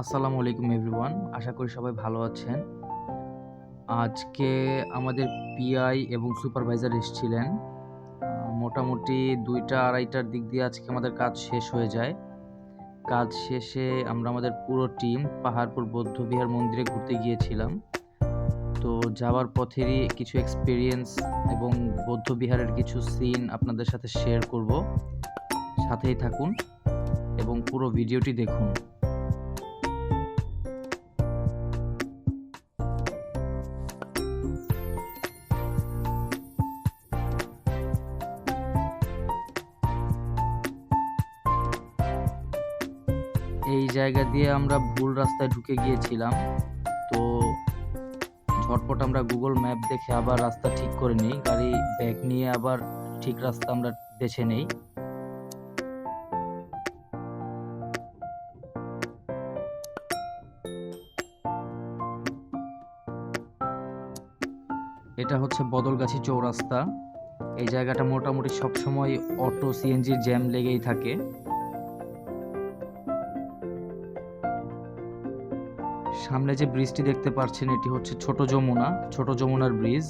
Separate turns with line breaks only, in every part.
আসসালামু আলাইকুম এভরিওয়ান, আশা করি সবাই ভালো আছেন। আজকে আমাদের পিআই এবং সুপারভাইজার এসেছিলেন। মোটামুটি দুইটা আড়াইটার দিক দিয়ে আজকে আমাদের কাজ শেষ হয়ে যায়। কাজ শেষে আমরা আমাদের পুরো টিম পাহাড়পুর বৌদ্ধবিহার মন্দিরে ঘুরতে গিয়েছিলাম। তো যাওয়ার পথেরই কিছু এক্সপিরিয়েন্স এবং বৌদ্ধবিহারের কিছু সিন আপনাদের সাথে শেয়ার করব। সাথেই থাকুন এবং পুরো ভিডিওটি দেখুন। দিয়ে আমরা ভুল রাস্তায় ঢুকে গিয়েছিলাম। তো ঝটপট আমরা গুগল ম্যাপ দেখে আবার রাস্তা ঠিক করে নিই। গাড়ি ব্যাগ নিয়ে আবার ঠিক রাস্তা আমরা বেছে নেই। এটা হচ্ছে বদলগাছি চৌরাস্তা। এই জায়গাটা মোটামুটি সবসময় অটো সিএনজির জ্যাম লেগেই থাকে। সামনে যে ব্রিজটি দেখতে পাচ্ছেন এটি হচ্ছে ছোট যমুনা, ছোট যমুনার ব্রিজ।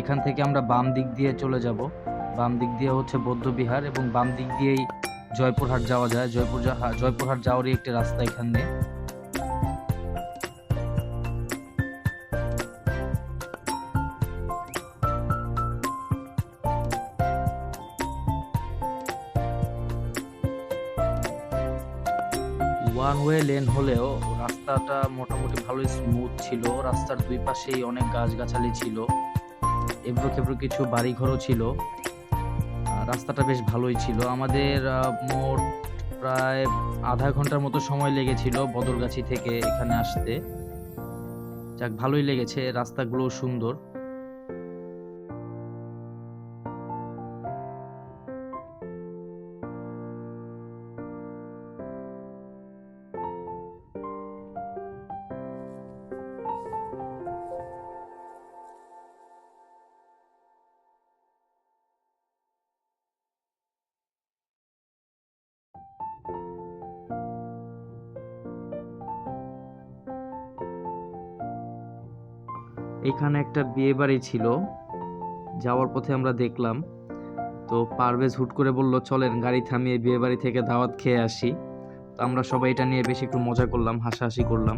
এখান থেকে আমরা বাম দিক দিয়ে চলে যাব। বাম দিক দিয়ে হচ্ছে বৌদ্ধবিহার এবং বাম দিক দিয়েই জয়পুরহাট যাওয়া যায়। জয়পুর জয়পুরহাট যাওয়ারই একটি রাস্তা এখানে। ওয়ান ওয়ে লেন হলেও রাস্তাটা মোটামুটি ভালোই স্মুথ ছিল। রাস্তার দুই পাশেই অনেক গাছগাছালি ছিল। এবড়ো খেবড়ো কিছু বাড়িঘরও ছিল। রাস্তাটা বেশ ভালোই ছিল। আমাদের মোট প্রায় আধা ঘণ্টার মতো সময় লেগেছিল বদরগাছি থেকে এখানে আসতে। যাক, ভালোই লেগেছে। রাস্তাগুলো সুন্দর। এখানে একটা বিয়ে বাড়ি ছিল। যাওয়ার পথে আমরা দেখলাম। তো পারভেজ হুট করে বলল, চলেন, গাড়ি থামিয়ে বিয়ে বাড়ি থেকে দাওয়াত খেয়ে আসি। তো আমরা সবাই এটা নিয়ে বেশি একটু মজা করলাম, হাসাহাসি করলাম।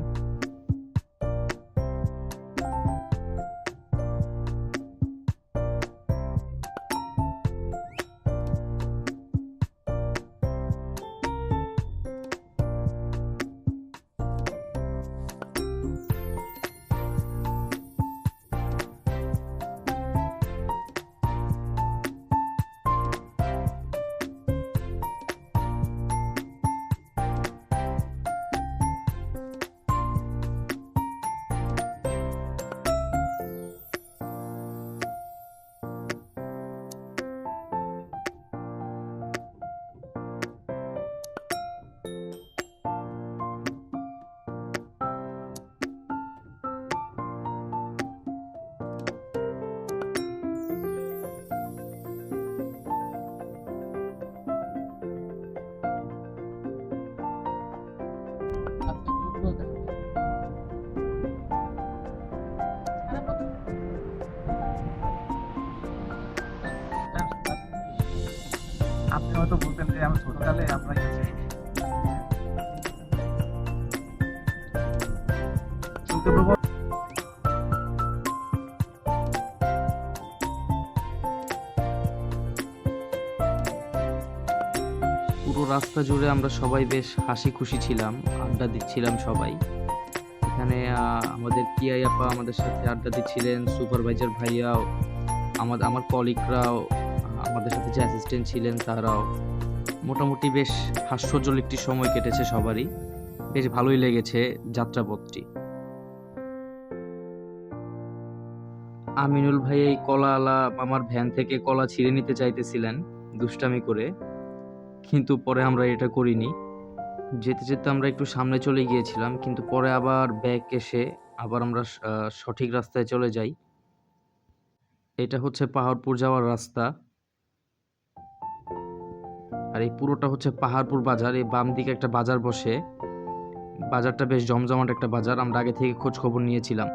আমরা
পুরো রাস্তা জুড়ে আমরা সবাই বেশ হাসি খুশি ছিলাম, আড্ডা দিচ্ছিলাম সবাই। এখানে আমাদের পিআই আপা আমাদের সাথে আড্ডা দিচ্ছিলেন, সুপারভাইজার ভাইয়াও আমার আমার কলিগরাও আমাদের সাথে যে অ্যাসিস্ট্যান্ট ছিলেন তারাও। মোটামুটি বেশ হাস্যজ্জ্বল একটি সময় কেটেছে সবারই। বেশ ভালোই লেগেছে যাত্রাপথটি। আমিনুল ভাই এই কলা আলা আমার ভ্যান থেকে কলা ছিঁড়ে নিতে চাইতেছিলেন দুষ্টামি করে। কিন্তু পরে আমরা এটা করিনি। যেতে যেতে আমরা একটু সামনে চলে গিয়েছিলাম, কিন্তু পরে আবার ব্যাক এসে আবার আমরা সঠিক রাস্তায় চলে যাই। এটা হচ্ছে পাহাড়পুর যাওয়ার রাস্তা। আর এই পুরোটা হচ্ছে পাহাড়পুর বাজার। এই বাম দিকে একটা বাজার বসে। বাজারটা বেশ জমজমাট একটা বাজার। আমরা আগে থেকে খোঁজ খবর নিয়েছিলাম।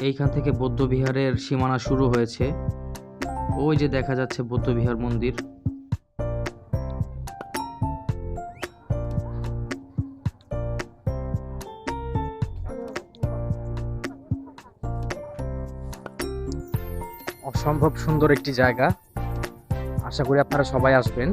এইখান থেকে বৌদ্ধবিহারের সীমানা শুরু হয়েছে। ওই যে দেখা যাচ্ছে বৌদ্ধবিহার মন্দির।
অসম্ভব সুন্দর একটি জায়গা। আশা করি আপনারা সবাই আসবেন।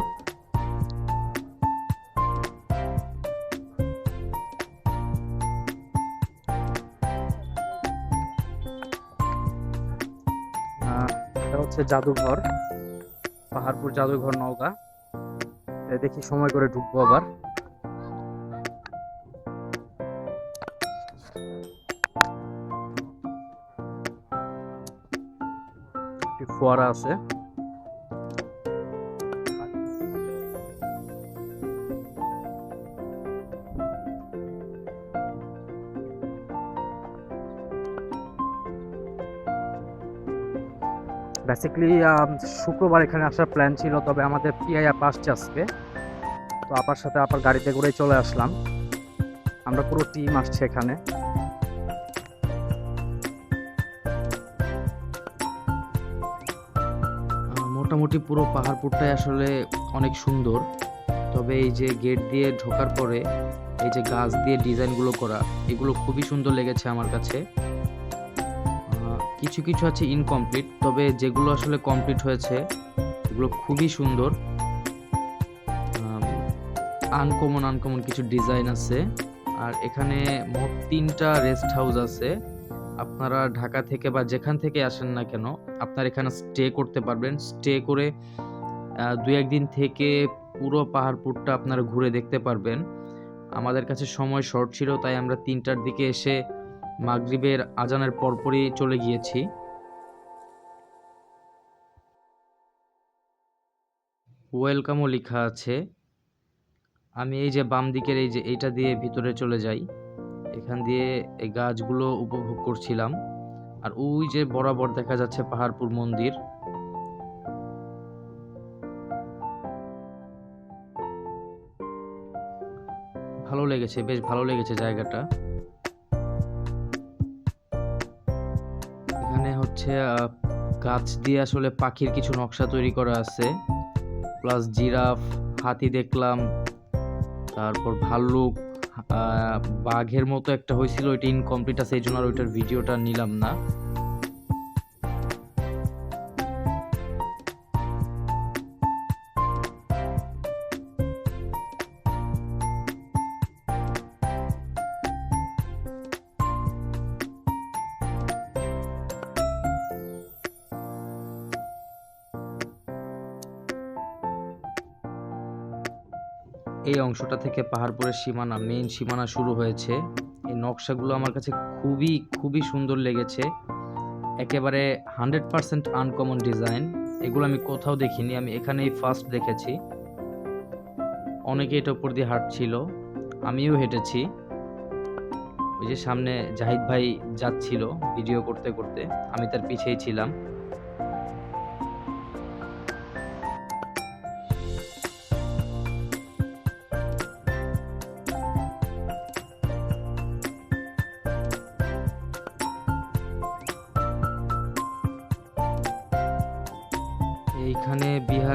এটা হচ্ছে জাদুঘর, পাহাড়পুর জাদুঘর এ, দেখি সময় করে ঢুকবো আবার। ফোয়ারা আছে। বেসিক্যালি শুক্রবার এখানে আসার প্ল্যান ছিল, তবে আমাদের পিআই আপ আসছে আজকে। তো আপার সাথে আপার গাড়িতে করেই চলে আসলাম। আমরা পুরো টিম আসছে এখানে।
মোটামুটি পুরো পাহাড়পুরটাই আসলে অনেক সুন্দর। তবে এই যে গেট দিয়ে ঢোকার পরে এই যে গাছ দিয়ে ডিজাইনগুলো করা, এগুলো খুবই সুন্দর লেগেছে আমার কাছে। কিছু কিছু আছে ইনকমপ্লিট তবে যেগুলো আসলে কমপ্লিট হয়েছে, এগুলো খুবই সুন্দর। আনকমন আনকমন কিছু ডিজাইন আছে। আর এখানে মোট তিনটা রেস্ট হাউস আছে। আপনারা ঢাকা থেকে বা যেখান থেকে আসেন না কেন, আপনারা এখানে স্টে করতে পারবেন। স্টে করে দু একদিন থেকে পুরো পাহাড়পুরটা আপনারা ঘুরে দেখতে পারবেন। আমাদের কাছে সময় শর্ট ছিল, তাই আমরা তিনটার দিকে এসে মাগরিবের আজানের পরপরই চলে গিয়েছি। ওয়েলকামও লেখা আছে। আমি এই যে বাম দিকের এই যে এইটা দিয়ে ভিতরে চলে যাই। এখান দিয়ে এই গাছগুলো উপভোগ করছিলাম। আর ওই যে বরাবর দেখা যাচ্ছে পাহাড়পুর মন্দির। ভালো লেগেছে, বেশ ভালো লেগেছে জায়গাটা। এখানে হচ্ছে গাছ দিয়ে আসলে পাখির কিছু নকশা তৈরি করা আছে। প্লাস জিরাফ, হাতি দেখলাম। তারপর ভাল্লুক বাঘের মতো একটা হয়েছিল ওইটা ইনকমপ্লিট আছে এই জন্য আর ওইটার ভিডিওটা নিলাম না। অংশটা থেকে পাহাড়পুরের সীমানা মেইন সীমানা শুরু হয়েছে। এই নকশাগুলো আমার কাছে খুবই খুবই সুন্দর লেগেছে। একেবারে হান্ড্রেড পার্সেন্ট আনকমন ডিজাইন এগুলো আমি কোথাও দেখিনি, আমি এখানেই ফার্স্ট দেখেছি। অনেকে এটা উপর দিয়ে হাঁটছিল, আমিও হেঁটেছি। ওই যে সামনে জাহিদ ভাই যাচ্ছিল ভিডিও করতে করতে, আমি তার পিছেই ছিলাম।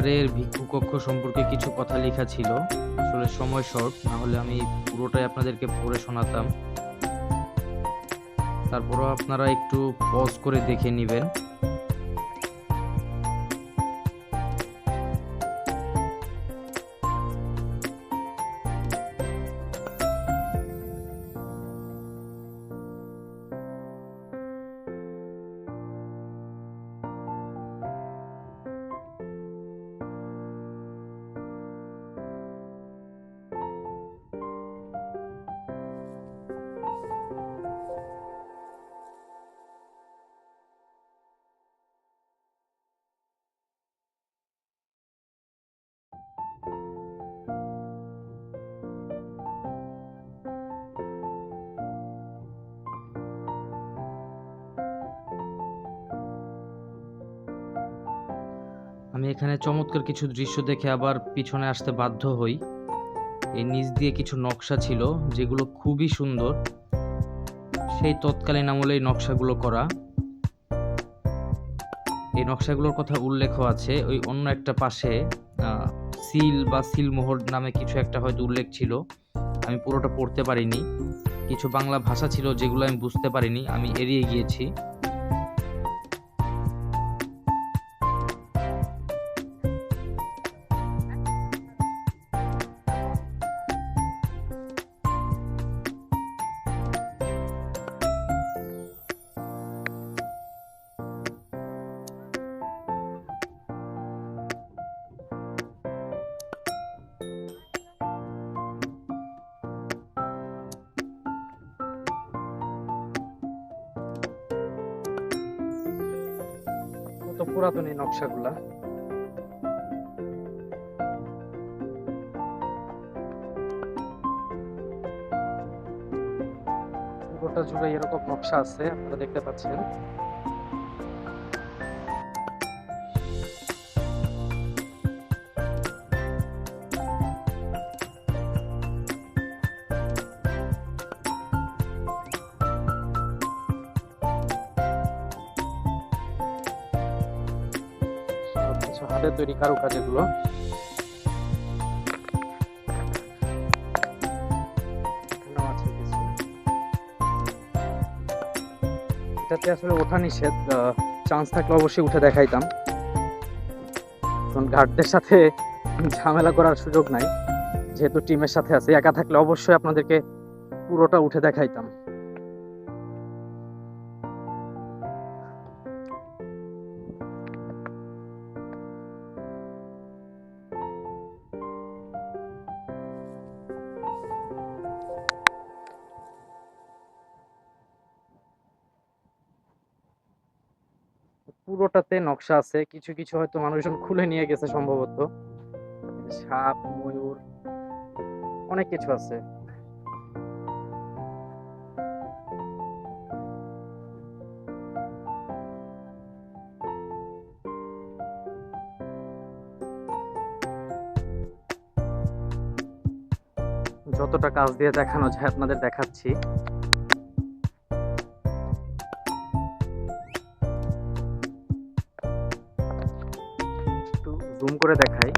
বিহারের ভিক্ষু কক্ষ সম্পর্কে কিছু কথা লেখা ছিল। আসলে সময় শর্ট, না হলে আমি পুরোটাই আপনাদেরকে পড়ে শোনাতাম। তারপরও আপনারা একটু পজ করে দেখে নেবেন। এখানে চমৎকার কিছু দৃশ্য দেখে আবার পিছনে আসতে বাধ্য হই। এই নিচ দিয়ে কিছু নকশা ছিল, যেগুলো খুবই সুন্দর। সেই তৎকালীন আমলে এই নকশাগুলো করা। এই নকশাগুলোর কথা উল্লেখ আছে। ওই অন্য একটা পাশে সিল বা সিলমোহর নামে কিছু একটা হয়তো উল্লেখ ছিল। আমি পুরোটা পড়তে পারিনি। কিছু বাংলা ভাষা ছিল যেগুলো আমি বুঝতে পারিনি। আমি এড়িয়ে গিয়েছি।
নকশাগুলা পুরোটা জুড়ে এরকম নকশা আছে আপনারা দেখতে পাচ্ছেন। তৈরি কারুকাজ কিছু। এটাতে আসলে ওঠা নিষেধ চান্স থাকলে অবশ্যই উঠে দেখাইতাম। কারণ গার্ডদের সাথে ঝামেলা করার সুযোগ নাই। যেহেতু টিমের সাথে আছে, একা থাকলে অবশ্যই আপনাদেরকে পুরোটা উঠে দেখাইতাম। পুরোটাতে নকশা আছে, কিছু কিছু হয়তো মানুষজন খুলে নিয়ে গেছে সম্ভবত। সাপ, ময়ূর, অনেক কিছু আছে। যতটা কাজ দিয়ে দেখানো যায়, আপনাদের দেখাচ্ছি। করে দেখাই।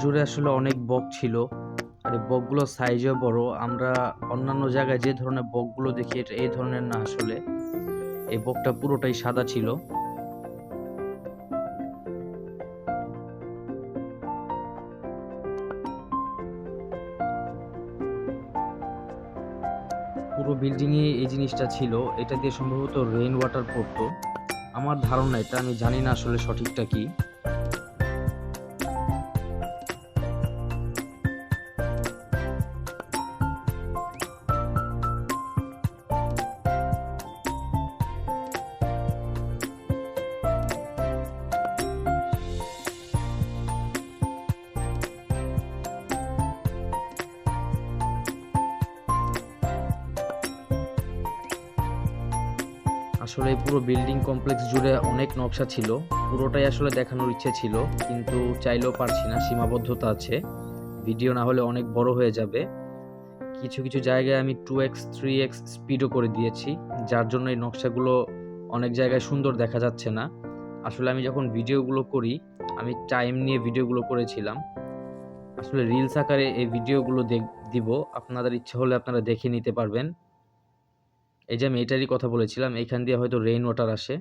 জুড়ে আসলে অনেক বক ছিল। আর এই বকগুলো সাইজেও বড়। আমরা অন্যান্য জায়গায় যে ধরনের বকগুলো দেখি, এটা এই ধরনের না আসলে। এই বকটা পুরোটাই সাদা ছিল। পুরো বিল্ডিংয়ে এই জিনিসটা ছিল। এটা দিয়ে সম্ভবত রেইন ওয়াটার পড়তো। আমার ধারণা এটা, আমি জানি না আসলে সঠিকটা কি। পুরো বিল্ডিং কমপ্লেক্স জুড়ে অনেক নকশা ছিল। পুরোটাই আসলে দেখানোর ইচ্ছে ছিল, কিন্তু চাইলেও পারছি না, সীমাবদ্ধতা আছে। ভিডিও না হলে অনেক বড় হয়ে যাবে। কিছু কিছু জায়গায় আমি টু এক্স থ্রি এক্স স্পিডও করে দিয়েছি, যার জন্য এই নকশাগুলো অনেক জায়গায় সুন্দর দেখা যাচ্ছে না। আসলে আমি যখন ভিডিওগুলো করি, আমি টাইম নিয়ে ভিডিওগুলো করেছিলাম। আসলে রিলস আকারে এই ভিডিওগুলো দেখ- দিব। আপনাদের ইচ্ছা হলে আপনারা দেখে নিতে পারবেন। এই যে আমি এটারই কথা বলেছিলাম, এখান দিয়ে হয়তো রেইন ওয়াটার আসে।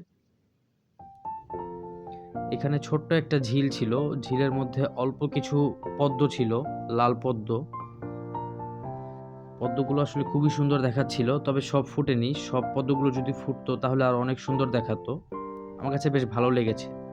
এখানে ছোট্ট একটা ঝিল ছিল, ঝিলের মধ্যে অল্প কিছু পদ্ম ছিল, লাল পদ্ম। পদ্মগুলো আসলে খুবই সুন্দর দেখাচ্ছিল, তবে সব ফুটেনি। সব পদ্মগুলো যদি ফুটতো, তাহলে আর অনেক সুন্দর দেখাতো। আমার কাছে বেশ ভালো লেগেছে।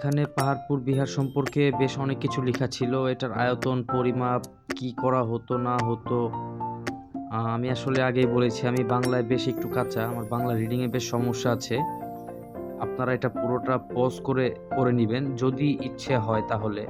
এখানে পাহাড়পুর, বিহার সম্পর্কে বেশ অনেক কিছু লেখা ছিল। এটার আয়তন, পরিমাপ, কি করা হতো, না হতো আমি আসলে আগেই বলেছি, আমি বাংলায় বেশ একটু কাঁচা। আমার বাংলা রিডিংয়ে বেশ সমস্যা আছে। আপনারা এটা পুরোটা পজ করে পড়ে নেবেন। যদি ইচ্ছে হয় তাহলে।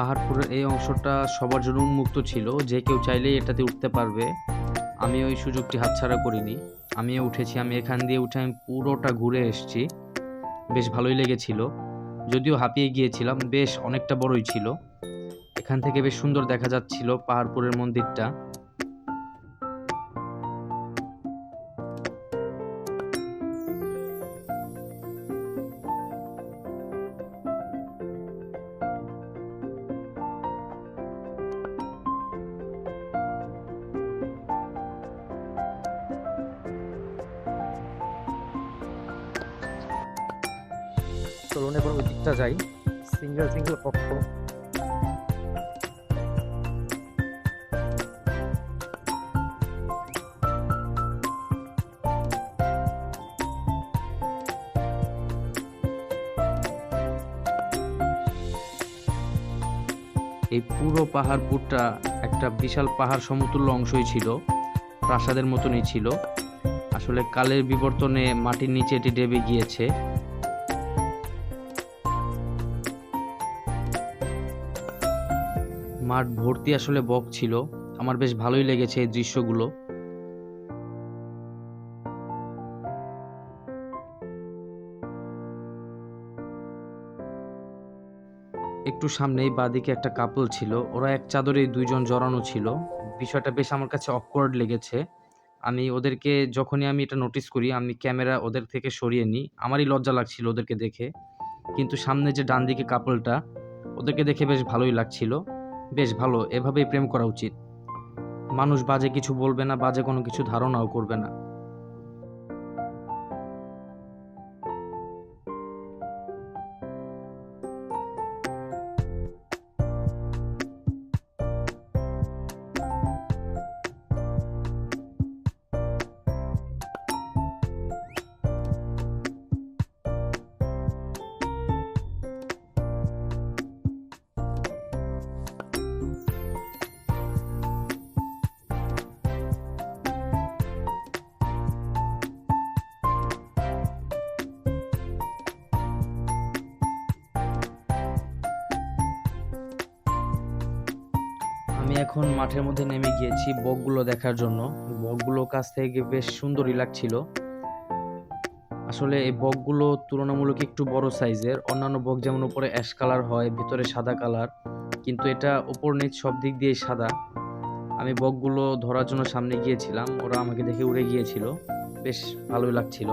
পাহাড়পুরের এই অংশটা সবার জন্য উন্মুক্ত ছিল। যে কেউ চাইলেই এটাতে উঠতে পারবে। আমি ওই সুযোগটি হাতছাড়া করিনি। আমি উঠেছি, আমি এখান দিয়ে উঠে আমি পুরোটা ঘুরে এসেছি। বেশ ভালোই লেগেছিল। যদিও হাঁপিয়ে গিয়েছিলাম, বেশ অনেকটা বড়ই ছিল। এখান থেকে বেশ সুন্দর দেখা যাচ্ছিল পাহাড়পুরের মন্দিরটা। পুরো পাহাড়পুরটা একটা বিশাল পাহাড় সমতুল্য অংশই ছিল, প্রাসাদের মতনই ছিল। আসলে কালের বিবর্তনে মাটির নিচে এটি ডেবে গিয়েছে। মাঠ ভর্তি আসলে বক ছিল। আমার বেশ ভালোই লেগেছে এই দৃশ্যগুলো। একটু সামনেই বাদিকে একটা কাপল ছিল। ওরা এক চাদরে দুইজন জড়ানো ছিল। বিষয়টা বেশ আমার কাছে অকওয়ার্ড লেগেছে। আমি ওদেরকে, যখনই আমি এটা নোটিস করি, আমি ক্যামেরা ওদের থেকে সরিয়ে নিই। আমারই লজ্জা লাগছিল ওদেরকে দেখে। কিন্তু সামনে যে ডান দিকে কাপলটা ওদেরকে দেখে বেশ ভালোই লাগছিল। বেশ ভালো, এভাবেই প্রেম করা উচিত। মানুষ বাজে কিছু বলবে না, বাজে কোনো কিছু ধারণাও করবে না। বকগুলো দেখার জন্য। বকগুলো কাছ থেকে বেশ সুন্দরই লাগছিল। আসলে এই বকগুলো তুলনামূলক একটু বড় সাইজের। অন্যান্য বক যেমন উপরে অ্যাশ কালার হয়, ভিতরে সাদা কালার। কিন্তু এটা ওপর নিচ সব দিক দিয়ে সাদা। আমি বকগুলো ধরার জন্য সামনে গিয়েছিলাম। ওরা আমাকে দেখে উড়ে গিয়েছিল। বেশ ভালোই লাগছিল।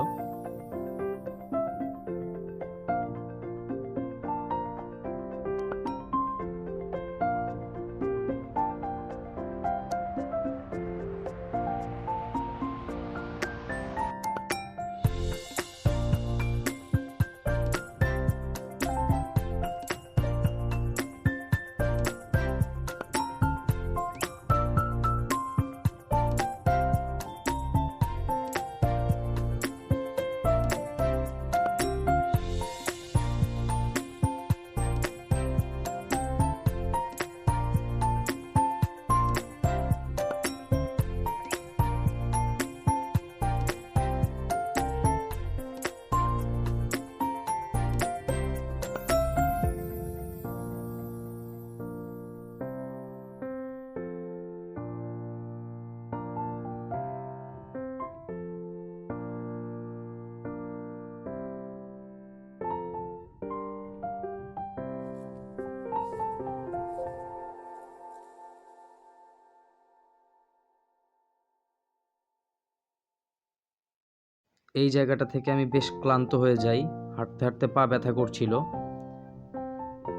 এই জায়গাটা থেকে আমি বেশ ক্লান্ত হয়ে যাই। হাঁটতে হাঁটতে পা ব্যথা করছিল।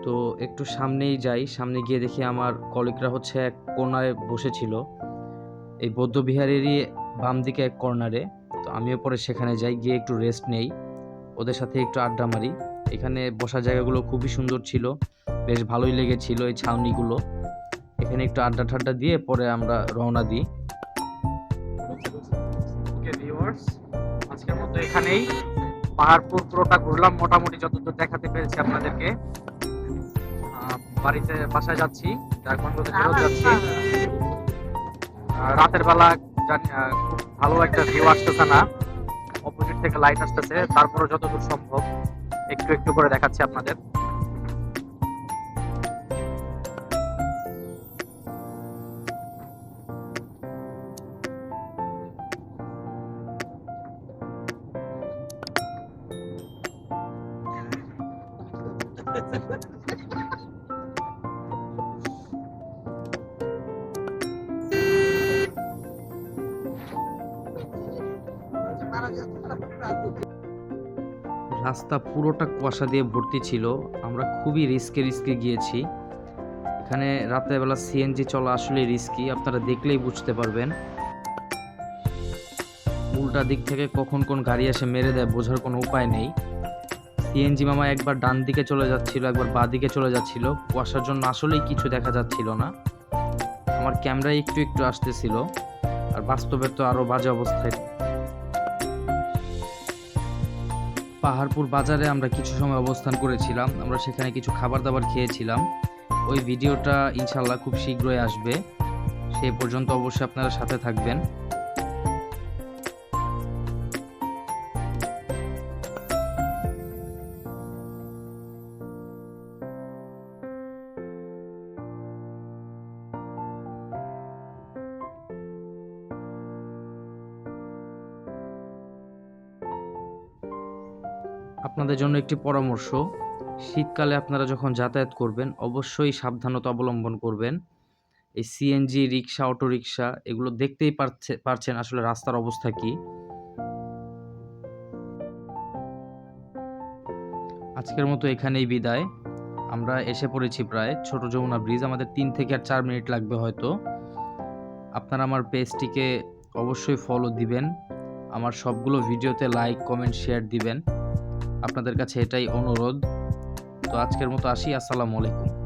তো একটু সামনেই যাই। সামনে গিয়ে দেখি আমার কলিগরা হচ্ছে এক কোনায় বসেছিল। এই বৌদ্ধবিহারেরই বাম দিকে এক কর্নারে। তো আমিও পরে সেখানে যাই, গিয়ে একটু রেস্ট নেই। ওদের সাথে একটু আড্ডা মারি। এখানে বসার জায়গাগুলো খুবই সুন্দর ছিল। বেশ ভালোই লেগেছিল এই ছাউনিগুলো। এখানে একটু আড্ডা ঠাড্ডা দিয়ে পরে আমরা রওনা দিই।
এখানেই পাহাড়পুর পুরোটা ঘুরলাম মোটামুটি যতদূর দেখাতে পেরেছি আপনাদেরকে। আহ, বাড়িতে বাসায় যাচ্ছি ফেরত যাচ্ছি। রাতের বেলা খুব ভালো একটা ভিউ আসতেছে না। অপোজিট থেকে লাইট আসতেছে তারপরে যতদূর সম্ভব একটু একটু করে দেখাচ্ছি আপনাদের।
রাস্তা পুরোটা কুয়াশা দিয়ে ভর্তি ছিল। আমরা খুবই রিস্কে রিস্কে গিয়েছি। এখানে রাতের বেলা সিএনজি চলা আসলে রিস্কি আপনারা দেখলেই বুঝতে পারবেন। উল্টা দিক থেকে কখন কোন গাড়ি এসে মেরে দেয় বোঝার কোনো উপায় নেই। সিএনজি মামা একবার ডান দিকে চলে যাচ্ছিল, একবার বাঁ দিকে চলে যাচ্ছিল। কুয়াশার জন্য আসলেই কিছু দেখা যাচ্ছিল না। আমার ক্যামেরায় একটু একটু আসতেছিল। আর বাস্তবে তো আরও বাজে অবস্থায় পাহাড়পুর বাজারে আমরা কিছু সময় অবস্থান করেছিলাম। আমরা সেখানে কিছু খাবার দাবার খেয়েছিলাম। ওই ভিডিওটা ইনশাল্লাহ খুব শীঘ্রই আসবে। সেই পর্যন্ত অবশ্যই আপনারা সাথে থাকবেন। আপনাদের জন্য একটি পরামর্শ। শীতকালে আপনারা যখন যাতায়াত করবেন, অবশ্যই সাবধানতা অবলম্বন করবেন। এই সিএনজি রিক্সা অটো রিক্সা এগুলো দেখতেই পারছে, পারছেন আসলে রাস্তার অবস্থা কি। আজকের মতো এখানেই বিদায়। আমরা এসে পড়েছি প্রায়। ছোট যমুনা ব্রিজ, আমাদের তিন থেকে আর চার মিনিট লাগবে হয়তো। আপনারা আমার পেজটিকে অবশ্যই ফলো দিবেন। আমার সবগুলো ভিডিওতে লাইক কমেন্ট শেয়ার দিবেন। আপনাদের কাছে এটাই অনুরোধ। তো আজকের মতো আসি আসসালামু আলাইকুম।